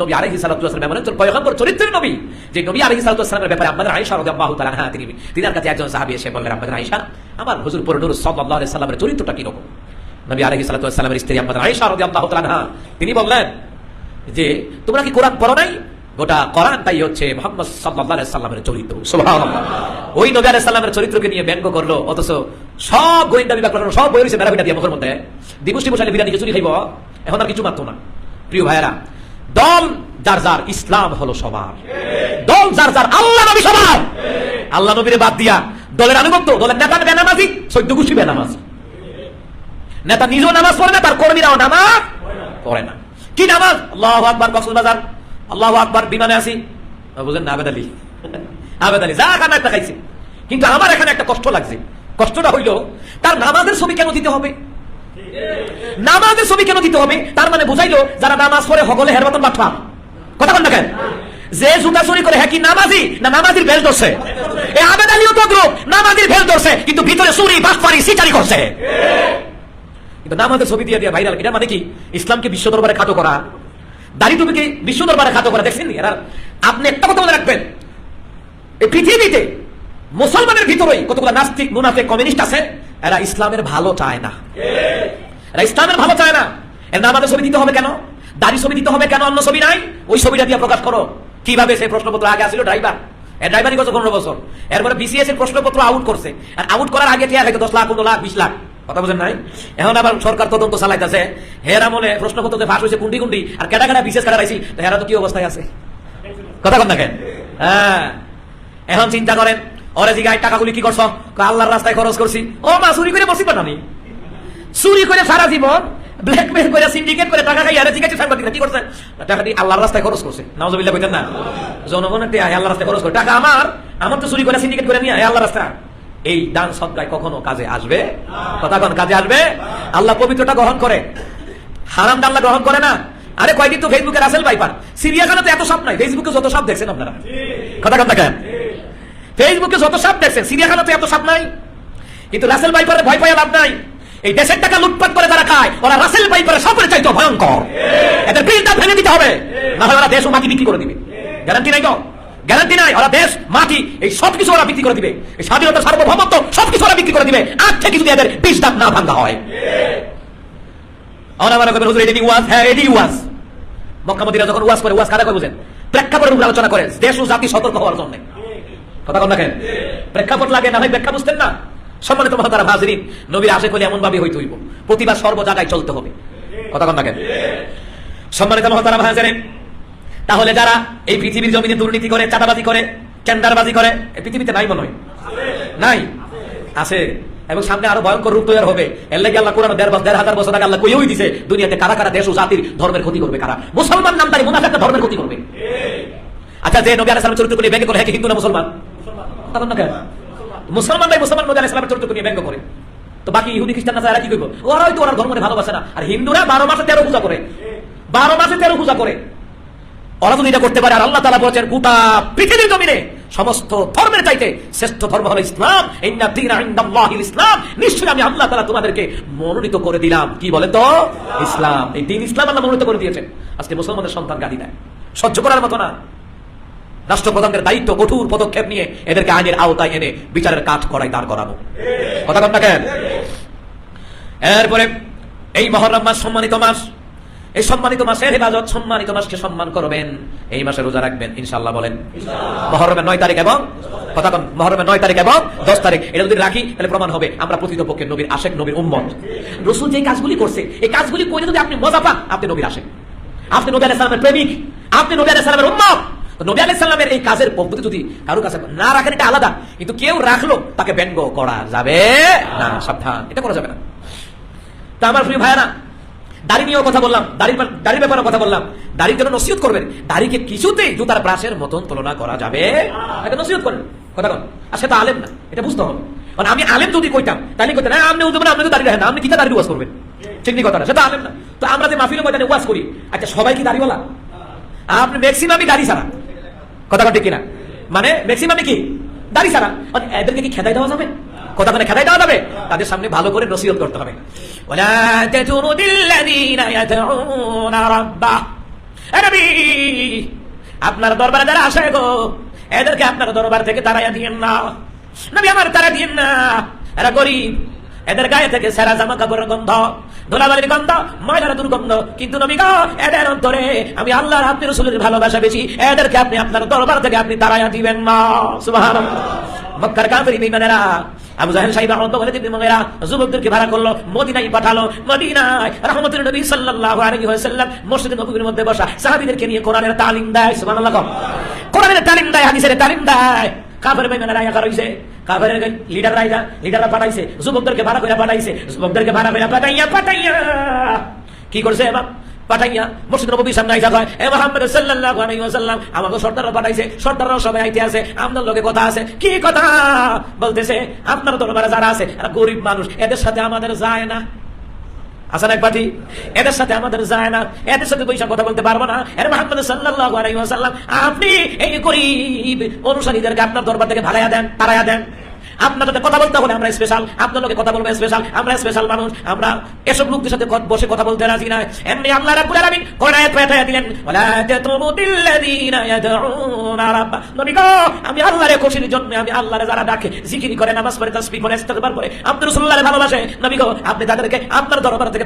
নবী ওয়াস সালাম এমন একজন পয়গম্বর চরিত্রের নবী। যে নবী ওয়াস সালামের ব্যাপারে আমাদের আয়েশা রাদিয়াল্লাহু তাআলা আনহা তিনি, তিনার কাছে একজন সাহাবী এসে বললেন আমাদের আয়েশা, আমার হুজুর পর নূর সাল্লাল্লাহু আলাইহি সাল্লামের চরিত্রটা কি রকম? নবী আলাইহিস সালাতু ওয়াস সালামের স্ত্রী আমাদের আয়েশা রাদিয়াল্লাহু তাআলা আনহা, তিনি বললেন যে, তোমরা কি কোরআন পড়ো নাই? গোটা কোরআন তাই হচ্ছে মোহাম্মদ সাল্লাহ সাল্লামের চরিত্র। ওই নবী আলাইহিস সাল্লামের চরিত্রকে নিয়ে ব্যঙ্গ করল, অথচ সব গোয়েন্দা বিভাগ করল, সব বই রয়েছে বেড়া দিয়ে মুখের মধ্যে। দিবসটি বসালে বিরিয়ানি খিচুড়ি খাইব, এখন আর কিছু মাত্র না। প্রিয় ভাইয়েরা, দল যার যার ইসলাম হলো সবার। দল যার যার আল্লাহ নবী সবার। আল্লাহ নবীরে বাদ দিয়া দলের আনুগত্য, দলের নেতা বেনামাজি সৈদ্য গোষ্ঠী বেনামাজি নেতা নিজেও নামাজ পড়ে না, তার কর্মীরাও নামাজ পড়ে না। কি নামাজ? আল্লাহ আকবার কক্সবাজার। আল্লাহ আকবার, বিমানে আসি। বুঝলেন আবেদ আলী আবেদ আলী যা একটা কিন্তু আমার এখানে একটা কষ্ট লাগছে। কষ্টটা হইল, তার নামাজের ছবি কেন দিতে হবে? নামাজের ছবি কেন দিতে হবে? তার মানে বুঝাইলো, যারা নামাজ পড়ে হগলে কথা বল যে জুতা চুরি করে হ্যাঁ কি নামাজি? না, নামাজির বেল ধরছে। এই আবেদ আলীও তো গ্রুপ নামাজির ধরছে, কিন্তু ভিতরে চুরি, বাটফারি, সিটারি করছে। কিন্তু নামাজের ছবি দিয়ে দিয়ে ভাইরাল, এটা মানে কি? ইসলামকে বিশ্ব দরবারে খাটো করা দাড়ি টুপিকে বিশ্ব দরবারে খাটো করা দেখছেন আপনি একটা কথা মনে রাখবেন। এই পৃথিবীতে মুসলমানের ভিতরেই কতগুলো নাস্তিক, মুনাফিক, কমিউনিস্ট আছে, এরা ইসলামের ভালো চায় না। এরা ইসলামের ভালো চায় না। এর ছবি দিতে হবে কেন? দাড়ি ছবি দিতে হবে কেন? অন্য ছবি নাই? ওই ছবিটা দিয়ে প্রকাশ করো। কীভাবে সেই প্রশ্নপত্র আগে আসছিল ড্রাইভার। এর ড্রাইভারই পনেরো বছর। এরপরে বিসিএস এর প্রশ্নপত্র আউট করছে। আর আউট করার আগে দশ লাখ, পনেরো লাখ, বিশ লাখ। কথা বুঝেন নাই? এখন আবার সরকার তদন্ত চালাইতেছে। হেরা মনে প্রশ্নপত্রতে ফাঁস হয়েছে কুন্ডি কুন্ডি, আর কেটা কেটা বিশেষ হেরা তো কি অবস্থায় আছে? কথা কন দেখেন হ্যাঁ। এখন চিন্তা করেন টাকাগুলি কি আল্লাহর রাস্তায় খরচ করছি। ও মা, চুরি করে বসি পাঠানি চুরি করে সারা জীবন ব্ল্যাকমেল করে সিন্ডিকেট করে টাকা খাই আরে জিজ্ঞাসা সাংবাদিকরা কি করছে? টাকা দিয়ে আল্লাহর রাস্তায় খরচ করছে। নাওজবিল্লাহ কইতেন না। জনগণের আল্লাহর রাস্তায় খরচ করে। টাকা আমার আমার তো চুরি করে সিন্ডিকেট করে নিয়ে আল্লাহ রাস্তা এই দান সদকায় কখনো কাজে আসবে? কোন কাজে আসবে? আল্লাহ পবিত্রটা গ্রহণ করে। হারাম আল্লাহ গ্রহণ করে না? আরে কয়দিন তো ফেসবুকে রাসেল ভাইপার সিরিয়াখানাতে এত সাপ নাই। ফেসবুকে যত সাপ দেখছেন আপনারা। কথা কথা কেন ফেসবুকে যত সাপ দেখছেন সিরিয়াখানাতে এত সাপ নাই। কিন্তু রাসেল ভাইপারে ভয় পায় লাভ নাই। এই দেশের টাকা লুটপাট করে যারা খায়, ওরা রাসেল ভাইপারে সাপের চাইতে ভয়ঙ্কর। এদের বিলটা ভেঙে দিতে হবে। না হয় ওরা দেশ ও মাটি বিক্রি করে দিবে। গ্যারান্টি নাই তো? গ্যারান্টি নাই, ওরা দেশ, মাটি, এই সব কিছু ওরা বিক্রি করে দিবে। স্বাধীনতা, সার্বভৌমত্ব সব কিছু ওরা বিক্রি করে দিবে। আজ থেকে যদি এদের বিষ দাম না ভাঙ্গা হয়। হ্যাঁ যখন করে কারা বুঝেন? উপর আলোচনা করে দেশ ও জাতি সতর্ক হওয়ার জন্য। কথা কন প্রেক্ষাপট লাগে না হয় ব্যাখ্যা বুঝতেন না। সম্মানিত মহতারা হাজরিন, নবীর আশে করলে এমন ভাবে হইতে হইব। প্রতিবার সর্ব জায়গায় চলতে হবে। কথা কন? সম্মানিত মহতারা হাজরিন তাহলে যারা এই পৃথিবীর জমিনে দুর্নীতি করে, চাঁদাবাজি করে, টেন্ডারবাজি করে পৃথিবীতে নাই মনে হয়। নাই? আছে। এবং সামনে আরও ভয়ঙ্কর রূপ তৈরি হবে। এর লাগে আল্লাহ কোরআন দেড় দেড় হাজার বছর আগে আল্লাহ কইই দিছে, দুনিয়াতে কারা কারা দেশ ও জাতির ধর্মের ক্ষতি করবে কারা? মুসলমান নামদারি মুনাফিকটা ধর্মের ক্ষতি করবে। আচ্ছা যে নবী আলাইহিস সালাম চরিত্র নিয়ে ব্যঙ্গ করে হ্যাঁ হিন্দু না মুসলমান? মুসলমান ভাই মুসলমান নবী আলাইহিস সালামের চরিত্র নিয়ে ব্যঙ্গ করে। তো বাকি ইহুদি, খ্রিস্টান না কি কইব? ওরা হয়তো ওরা ধর্মকে ভালোবাসে না। আর হিন্দুরা বারো মাসে তেরো পূজা করে। বারো মাসে তেরো পূজা করে। ওরা করতে পারে, আর আল্লাহ তালা বলছেন, গোটা পৃথিবীর জমিনে সমস্ত ধর্মের চাইতে শ্রেষ্ঠ ধর্ম হলো ইসলাম। ইসলাম। নিশ্চয়ই আমি আল্লাহ তালা তোমাদেরকে মনোনীত করে দিলাম। কি বলে তো? ইসলাম। এই দিন ইসলাম আল্লাহ মনোনীত করে দিয়েছেন। আজকে মুসলমানের সন্তান গালি দেয়। সহ্য করার মতো না। রাষ্ট্রপ্রধানদের দায়িত্ব কঠোর পদক্ষেপ নিয়ে এদেরকে আইনের আওতায় এনে বিচারের কাঠ করাই দাঁড় করানো। কথা কথা কেন? এরপরে এই মহরম মাস সম্মানিত মাস। এই সম্মানিত মাসের হেফাজত, সম্মানিত মাসকে সম্মান করবেন। এই মাসে রোজা রাখবেন ইনশাল্লাহ বলেন। মহরমের নয় তারিখ এবং কথা মহরমের নয় তারিখ এবং দশ তারিখ। এটা যদি রাখি, তাহলে প্রমাণ হবে, আমরা প্রকৃত পক্ষে নবীর আশেক, নবীর উম্মত। রসুল যে কাজগুলি করছে, এই কাজগুলি করে যদি আপনি মজা পান, আপনি নবীর আশেক। আপনি নবী আলাইহিস সালামের প্রেমিক, আপনি নবী আলাইহিস সালামের উম্মত। নবী আলাইহিস এই কাজের পদ্ধতি যদি কারও কাছে না রাখেন, এটা আলাদা। কিন্তু কেউ রাখল, তাকে ব্যঙ্গ করা যাবে না, সাবধান। এটা করা যাবে না। তা আমার প্রিয় ভাইয়ারা দাড়ি নিয়েও কথা বললাম, দাড়ির দাড়ির ব্যাপারে কথা বললাম। দাড়ির জন্য নসিহত করবেন। দাড়িকে কিছুতেই জুতার ব্রাশের মতন তুলনা করা যাবে এটা নসিহত করেন। কথা কন আর সেটা আলেম না, এটা বুঝতে হবে। মানে আমি আলেম যদি কইতাম তাহলে কইতেন না আপনি উঠবেন আপনি তো দাঁড়িয়ে রাখেন আপনি কিতা দাঁড়িয়ে ওয়াজ করবেন? ঠিক কথা না সেটা আলেম না। তো আমরা যে মাহফিলের ময়দানে ওয়াজ করি আচ্ছা সবাই কি দাড়িওয়ালা? আপনি ম্যাক্সিমামই দাড়ি ছাড়া। কথা ঠিক কিনা? মানে ম্যাক্সিমামই কি? দাড়ি ছাড়া। মানে এদেরকে কি খেদাই দেওয়া যাবে? কথা মানে খেদাই দেওয়া যাবে? তাদের সামনে ভালো করে নসিহত করতে হবে। আপনার দরবারে যারা আসে গো, এদেরকে আপনার দরবার থেকে তাড়াইয়া দিয়েন না। নবী আমার তারা দিয়েন না। এরা গরিব, এদের গায়ে থেকে সেরা জামা কাপড়ের গন্ধ, ধুলাবালির গন্ধ, ময়লার দুর্গন্ধ। কিন্তু নবী গো, এদের অন্তরে আমি আল্লাহর, আপনি রসুলের ভালোবাসা বেশি। এদেরকে আপনি আপনার দরবার থেকে আপনি তাড়াইয়া দিবেন না। সুবহানাল্লাহ। মক্কার কাফের ইমানেরা আবু জাহেল সাহেব রহমত বলে দিবি মগেরা যুবকদেরকে ভাড়া করল, মদিনায় পাঠালো। মদিনায় রহমতুল নবী সাল্লাল্লাহু আলাইহি ওয়াসাল্লাম মসজিদে নববীর মধ্যে বসা সাহাবীদেরকে নিয়ে কোরআনের তালিম দেয়, সুবহানাল্লাহ কোরআনের তালিম দেয়, হাদিসের তালিম দেয়। কাফের বেঈমানেরা ইয়া করাইছে। কাফের লিডার রাইজা লিডাররা পাঠাইছে। যুবকদেরকে ভাড়া করে পাঠাইছে। যুবকদেরকে ভাড়া করে পাঠাইয়া পাঠাইয়া। কি করছে এবার? পাঠাইয়া সামনে আইসা কয়, এ সাল্লাল্লাহু আলাইহি ওয়াসাল্লাম সর্দাররা পাঠাইছে সর্দাররা সবাই আইতে আছে, আপনার লগে কথা আছে। কি কথা? বলতেছে, আপনার দরবারে যারা আছে গরিব মানুষ, এদের সাথে আমাদের যায় না। আসান এক পার্টি এদের সাথে আমাদের যায় না, এদের সাথে পয়সা কথা বলতে পারব না। এর মোহাম্মদ সাল্লাল্লাহু আলাইহি ওয়াসাল্লাম, আপনি এই গরিব অনুসারীদেরকে আপনার দরবার থেকে ভাগাইয়া দেন তারাইয়া দেন। আপনার সাথে কথা বলতে হলে আমরা স্পেশাল আপনার লোকে কথা বলব স্পেশাল আমরা স্পেশাল মানুষ। আমরা এসব লোকদের সাথে বসে কথা বলতে রাজি না। এমনি আল্লাহ রাব্বুল আলামিন দিলেন, ওয়ালা ইয়াদউনা রাব্বা নবী গো, আমি আল্লাহর খুশির জন্য, আমি যারা ডাকে, জিকির করে, নামাজ পড়ে, তাসবিহ পড়ে ইস্তেগফার করে আপনি রাসূলুল্লাহর ভালোবাসে। নবী গো, আপনি তাদেরকে আপনার দরবার থেকে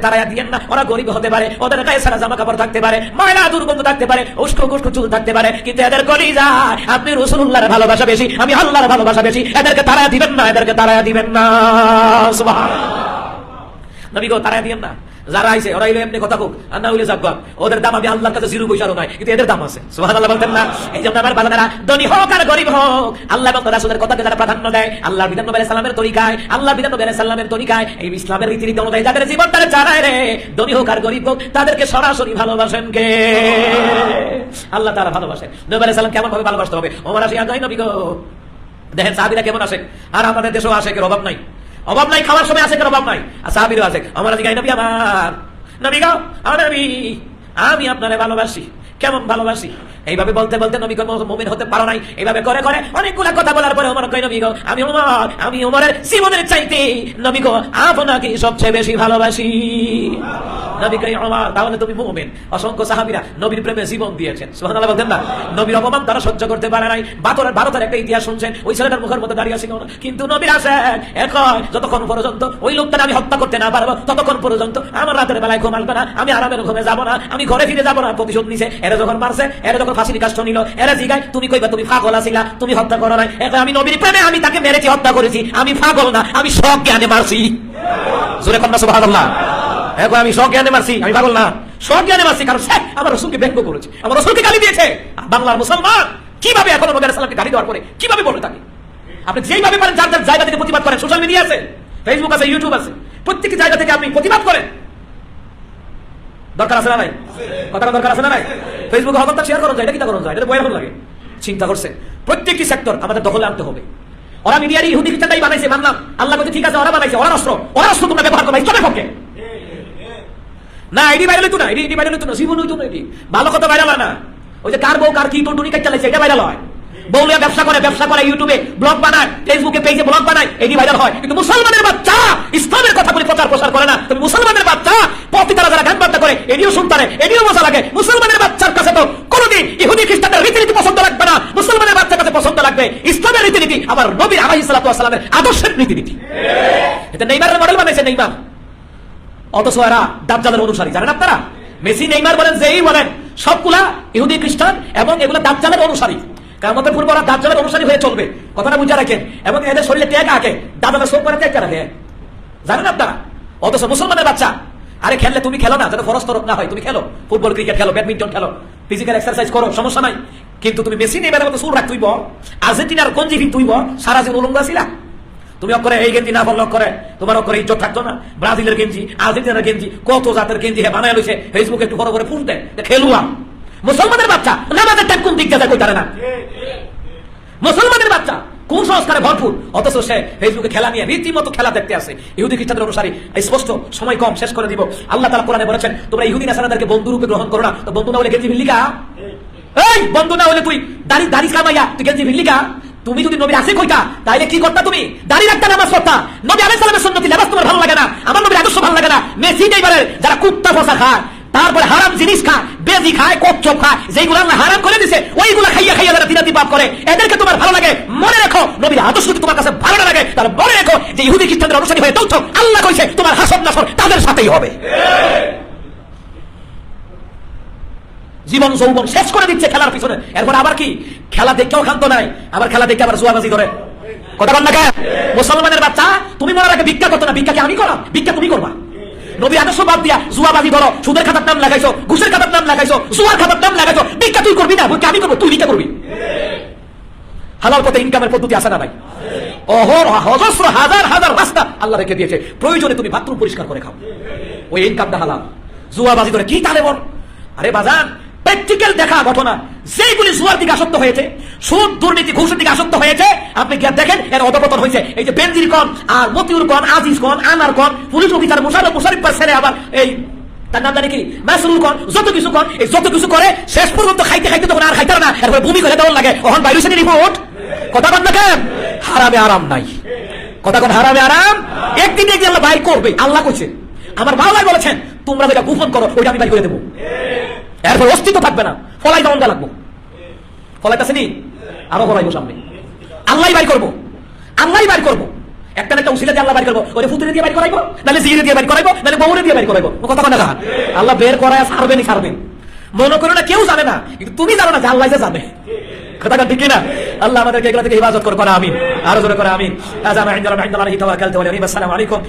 না। ওরা গরিব হতে পারে, ওদের গায়ে সারা জামা কাপড় থাকতে পারে, ময়লা দুর্গন্ধ থাকতে পারে, উস্কো কুস্কো চুল থাকতে পারে, কিন্তু এদের কলিজা আপনি রাসূলুল্লাহর ভালোবাসা বেশি, আমি আল্লাহর ভালোবাসা বেশি। এদেরকে তাড়াইয়া দিবেন না, এদেরকে তাড়াইয়া দিবেন না। নবী গো দিয়েন না। যারা আইছে ওরা এমনি কথা হোক আর না হইলে ওদের দাম আমি আল্লাহর কাছে জিরো পয়সারও নাই, কিন্তু এদের দাম আছে। সুবহানাল্লাহ বলতেন না। এই জন্য আমার ধনী হোক আর গরিব হোক, আল্লাহ এবং কথাকে যারা প্রাধান্য দেয় বিধান নবী তরিকায় আল্লাহ বিধান নবী তরিকায়, এই ইসলামের অনুযায়ী যাদের জীবন তারা চালায় রে, ধনী হোক আর গরিব হোক, তাদেরকে সরাসরি ভালোবাসেন কে? আল্লাহ তারা ভালোবাসেন। নবী সাল্লাম কেমন ভাবে ভালোবাসতে হবে? ওমর নবী গো দেখেন সাহাবিরা কেমন আসে আর আমাদের দেশেও আশেকের অভাব নাই। অভাব নাই, খাওয়ার সময় আশেকের অভাব নাই। আর সাহাবিরও আসে আমার আজকে নবী আমার। নবী গাও আমার নবী। আমি আপনারে ভালোবাসি। কেমন ভালোবাসি? এইভাবে বলতে বলতে নবী মুমিন হতে পারো নাই। এইভাবে করে করে অনেকগুলা কথা বলার পরে ওমর কই নবী আমি ওমর আমি ওমরের জীবনের চাইতে, নবী আপনাকে সবচেয়ে বেশি ভালোবাসি। নবী কই ওমর তাহলে তুমি অসংখ্য সাহাবীরা নবীর প্রেমে জীবন দিয়েছেন। বলতেন না, নবীর অপমান তারা সহ্য করতে পারে নাই। ভারতের ভারতের একটা ইতিহাস শুনছেন, ওই ছেলেটার মুখের মধ্যে দাঁড়িয়ে না কিন্তু নবীর আসেন এখন যতক্ষণ পর্যন্ত ওই লোকটা আমি হত্যা করতে না পারব, ততক্ষণ পর্যন্ত আমার রাতের বেলায় না, আমি আরামের ঘুমে যাব না, আমি ঘরে ফিরে যাব না, প্রতিশোধ নিছে। এরা যখন মারছে, এরা যখন ফাঁসির কাষ্ট নিল। এরা জিগায় তুমি কইবা তুমি পাগল আছিলা? তুমি হত্যা করো নাই। এখন আমি নবীর প্রেমে আমি তাকে মেরেছি, হত্যা করেছি। আমি পাগল না, আমি সব জ্ঞানে মারছি। জোরে কন্যা এখন আমি সব জ্ঞানে মারছি, আমি পাগল না। সব জ্ঞানে মারছি কারণ সে আমার রসুলকে ব্যঙ্গ করেছে। আমার রসুলকে গালি দিয়েছে। বাংলার মুসলমান কীভাবে এখন নবী গালি দেওয়ার পরে কীভাবে বলবে তাকে? আপনি যেইভাবে পারেন, যার যার জায়গা থেকে প্রতিবাদ করেন। সোশ্যাল মিডিয়া আছে ফেসবুক আছে ইউটিউব আছে। প্রত্যেকটি জায়গা থেকে আপনি প্রতিবাদ করেন। দরকার আছে না নাই? কথাটা দরকার আছে না নাই? ফেসবুকে হঠাৎ শেয়ার করা যায়, এটা কি করা যায়? এটা বয়ান লাগে। চিন্তা করছে। প্রত্যেকটি সেক্টর আমাদের দখলে আনতে হবে। ওরা মিডিয়ার ইহুদি খ্রিস্টানটাই বানাইছে, মানলাম। আল্লাহ বলছে ঠিক আছে, ওরা বানাইছে, ওরা অস্ত্র ওরা অস্ত্র তোমরা ব্যবহার করবে, ইসলামের পক্ষে। না এডি ভাইরাল হইতো না এডি এডি ভাইরাল হইতো না, জীবন হইতো না এডি ভালো কথা ভাইরাল হয় না। ওই যে কার বউ, কার কি টুনটুনি কাজ চালাইছে, এটা ভাইরাল হয়। বউলিয়া ব্যবসা করে ব্যবসা করে ইউটিউবে ব্লগ বানায়, ফেসবুকে পেজে ব্লগ বানায়, এডি ভাইরাল হয়। কিন্তু মুসলমানের বাচ্চা ইসলামের কথা বলে প্রচার প্রসার করে না। তুমি মুসলমানের বাচ্চা পতি তারা যারা গান বার্তা করে, এডিও শুনতারে এডিও মজা লাগে। মুসলমানের বাচ্চার কাছে তো কোনোদিন ইহুদি, খ্রিস্টানদের রীতিনীতি পছন্দ লাগবে না। মুসলমানের বাচ্চার কাছে পছন্দ লাগবে ইসলামের রীতিনীতি, আবার নবীর আলাইহিস সালাতু ওয়াস সালামের আদর্শের রীতিনীতি। এটা নেইমারের মডেল বানাইছে নেইমার। অথচ এরা দাজ্জালের অনুসারী, জানেন আপনারা? মেসি, নেইমার বলেন, যেই বলেন, সবগুলা ইহুদি, খ্রিস্টান এবং এগুলো দাজ্জালের অনুসারী। কামতের পূর্ব ওরা দাজ্জালের অনুসারী হয়ে চলবে। কথাটা বুঝে রাখেন। এবং এদের শরীরে ত্যাগ আঁকে। দাদাদের সব করে ত্যাগ রাখে জানেন আপনারা? অথচ মুসলমানের বাচ্চা। আরে খেললে তুমি খেলো না যাতে ফরস তরফ না হয়। তুমি খেলো। ফুটবল, ক্রিকেট খেলো, ব্যাডমিন্টন খেলো। ফিজিক্যাল এক্সারসাইজ করো, সমস্যা নাই। কিন্তু তুমি মেসি নেইমারের মতো সুর রাখ তুই বল আর্জেন্টিনার কোন জিভি তুই সারা জীবন উলঙ্গ ছিলা তুমি অক্ষরে, এই গেঞ্জি না বললে অক্ষরে। তোমার অক্ষরে ইজ্জত থাকতো না। ব্রাজিলের গেঞ্জি, আর্জেন্টিনার গেঞ্জি, কত জাতের গেঞ্জি হ্যাঁ বানায় লইছে। ফেসবুকে একটু বড় করে ফুল দেয়। খেলুয়া মুসলমানের বাচ্চা নামাজের টাইম কোন দিক যায় কই না? মুসলমানের বাচ্চা কোন সংস্কারে ভরপুর? অথচ সে ফেসবুকে খেলা নিয়ে রীতিমতো খেলা দেখতে আসে। ইহুদি খ্রিস্টানদের অনুসারী স্পষ্ট সময় কম, শেষ করে দিব। আল্লাহ তালা কোরআনে বলেছেন, তোমরা ইহুদি নাসারাদেরকে বন্ধু রূপে গ্রহণ করো না। তো বন্ধু না হলে গেঞ্জি ভিল্লিকা এই, বন্ধু না হলে তুই দাড়ি দাড়ি কামাইয়া তুই গেঞ্জি ভিল্লিকা তুমি যদি নবী আসে কইতা তাইলে কি করতা তুমি? দাড়ি রাখতা, নামাজ পড়তা? নবী আলাইহিস সালামের সুন্নতি লেবাস তোমার ভালো লাগে না? আমার নবীর আদর্শ ভালো লাগে না? মেসি নেইবারের যারা কুত্তা, ফসা খায় তারপরে হারাম জিনিস খায় বেজি খায় কচ্ছপ খায় যেগুলো আল্লাহ হারাম করে দিছে, ওইগুলো খাইয়া খাইয়া যারা দিনাতি পাপ করে, এদেরকে তোমার ভালো লাগে, মনে রেখো, নবীর আদর্শ যদি তোমার কাছে ভালো লাগে, তাহলে মনে রেখো যে ইহুদি খ্রিস্টানদের অনুসারী হয়ে চলছো, আল্লাহ কইছে, তোমার হাসব নাসর তাদের সাথেই হবে। জীবন যৌবন শেষ করে দিচ্ছে খেলার পিছনে। এরপর আবার কি? খেলা দেখেও খান্ত নাই, আবার খেলা দেখে আবার জুয়াবাজি করে কথা বল না মুসলমানের বাচ্চা, তুমি মনে রাখে ভিক্ষা করতো না ভিক্ষা কি আমি করাম, ভিক্ষা তুমি করবা। নবী আদর্শ বাদ দিয়া জুয়াবাজি ধরো সুদের খাতার নাম লাগাইছো, ঘুষের খাতার নাম লাগাইছো, জুয়ার খাতার নাম লাগাইছো, ভিক্ষা তুই করবি না আমি করব, তুই ভিক্ষা করবি। হালাল পথে ইনকামের পদ্ধতি আছে না ভাই অহর হজস্র, হাজার হাজার রাস্তা আল্লাহ রেখে দিয়েছে। প্রয়োজনে তুমি বাথরুম পরিষ্কার করে খাও। ওই ইনকামটা হালাল। জুয়াবাজি ধরে কি তাহলে বল? আরে বাজান প্র্যাকটিক্যাল দেখা ঘটনা যেগুলি জুয়ার দিকে আসক্ত হয়েছে সুদ দুর্নীতি ঘুষের দিকে আসক্ত হয়েছে, আপনি গিয়ে দেখেন, এর অধপতন হয়েছে। এই যে বেনজির কন, আর মতিউর কন, আজিজ কন, আনার কন, পুলিশ অফিসার, মুশারফ মুশারিফ ছেড়ে আবার এই, তার নাম জানি কি? মাসরুল কন, যত কিছু কন, এই যত কিছু করে, শেষ পর্যন্ত খাইতে খাইতে তখন আর খাইতে না। এরপরে ভূমি করে দেওয়ার লাগে। ওখান বাইরে সেনে রিপোর্ট কথা না কেন? হারামে আরাম নাই। কথা কোন, হারামে আরাম? একদিন একদিন আল্লাহ বাইর করবে। আল্লাহ কইছে। আমার বাংলায় বলেছেন, তোমরা যেটা গোপন করো, ওইটা আমি বাইর করে দেবো। এরপর অস্তিত্ব থাকবে না। ফলাই দমন লাগবো। ফলাইতেছে নি আরও ফলাইবো সামনে। আল্লাহ বাইর করব। আল্লাহ বাইর করব। একটা একটা উসিলা দিয়ে আল্লাহ বাইর করব। দিয়ে করাইবো, নাহলে জিরে দিয়ে করাইবো, নাহলে বউরে দিয়ে করাইবো। কথা আল্লাহ বের করায় ছাড়বেনই ছাড়বেন। মনে করো না, কেউ জানে না, কিন্তু তুমি জানো না যে আল্লাহ জানে। ঠিক না আল্লাহ আমাদেরকে এগুলো থেকে হিফাজত করে করা আমিন। আরও জোরে করে আমিন। আজ ওয়া সাল্লামু আলাইকুম